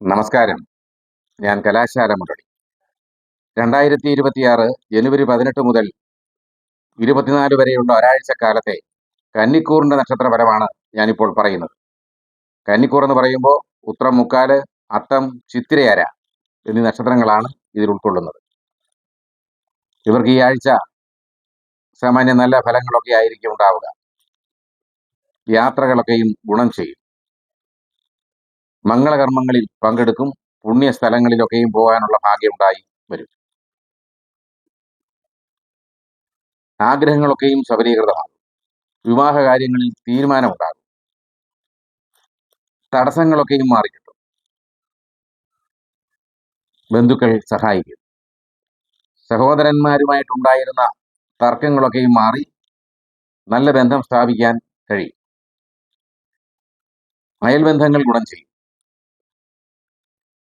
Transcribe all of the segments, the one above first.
നമസ്കാരം. ഞാൻ കലാശാല മുരളി രണ്ടായിരത്തി ഇരുപത്തിയാറ് ജനുവരി പതിനെട്ട് മുതൽ ഇരുപത്തിനാല് വരെയുള്ള ഒരാഴ്ച കാലത്തെ കന്നിക്കൂറിന്റെ നക്ഷത്രപരമാണ് ഞാനിപ്പോൾ പറയുന്നത്. കന്നിക്കൂർ എന്ന് പറയുമ്പോൾ ഉത്രം മുക്കാൽ അത്തം ചിത്തിരയര എന്നീ നക്ഷത്രങ്ങളാണ് ഇതിൽ ഉൾക്കൊള്ളുന്നത്. ഇവർക്ക് ഈ ആഴ്ച സാമാന്യ നല്ല ഫലങ്ങളൊക്കെ ആയിരിക്കും ഉണ്ടാവുക. യാത്രകളൊക്കെയും ഗുണം ചെയ്യും. മംഗളകർമ്മങ്ങളിൽ പങ്കെടുക്കും പുണ്യ സ്ഥലങ്ങളിലൊക്കെയും പോകാനുള്ള ഭാഗ്യമുണ്ടായി വരും. ആഗ്രഹങ്ങളൊക്കെയും സബലീകൃതമാകും. വിവാഹ കാര്യങ്ങളിൽ തീരുമാനമുണ്ടാകും. തടസ്സങ്ങളൊക്കെയും മാറിക്കിട്ടും. ബന്ധുക്കൾ സഹായിക്കും. സഹോദരന്മാരുമായിട്ടുണ്ടായിരുന്ന തർക്കങ്ങളൊക്കെയും മാറി നല്ല ബന്ധം സ്ഥാപിക്കാൻ കഴിയും. അയൽബന്ധങ്ങൾ ഗുണം ചെയ്യും.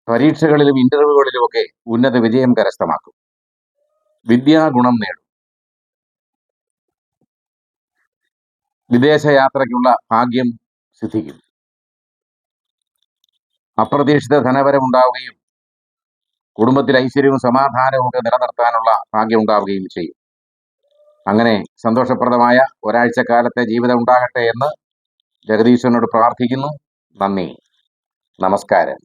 പരീക്ഷകളിലും ഇന്റർവ്യൂകളിലും ഒക്കെ ഉന്നത വിജയം കരസ്ഥമാക്കും. വിദ്യാഗുണം നേടും. വിദേശയാത്രയ്ക്കുള്ള ഭാഗ്യം സിദ്ധിക്കും. അപ്രതീക്ഷിത ധനവരമുണ്ടാവുകയും കുടുംബത്തിൽ ഐശ്വര്യവും സമാധാനവും ഒക്കെ നിലനിർത്താനുള്ള ഭാഗ്യം ഉണ്ടാവുകയും ചെയ്യും. അങ്ങനെ സന്തോഷപ്രദമായ ഒരാഴ്ചക്കാലത്തെ ജീവിതം ഉണ്ടാകട്ടെ എന്ന് ജഗദീശ്വരനോട് പ്രാർത്ഥിക്കുന്നു. നന്ദി. നമസ്കാരം.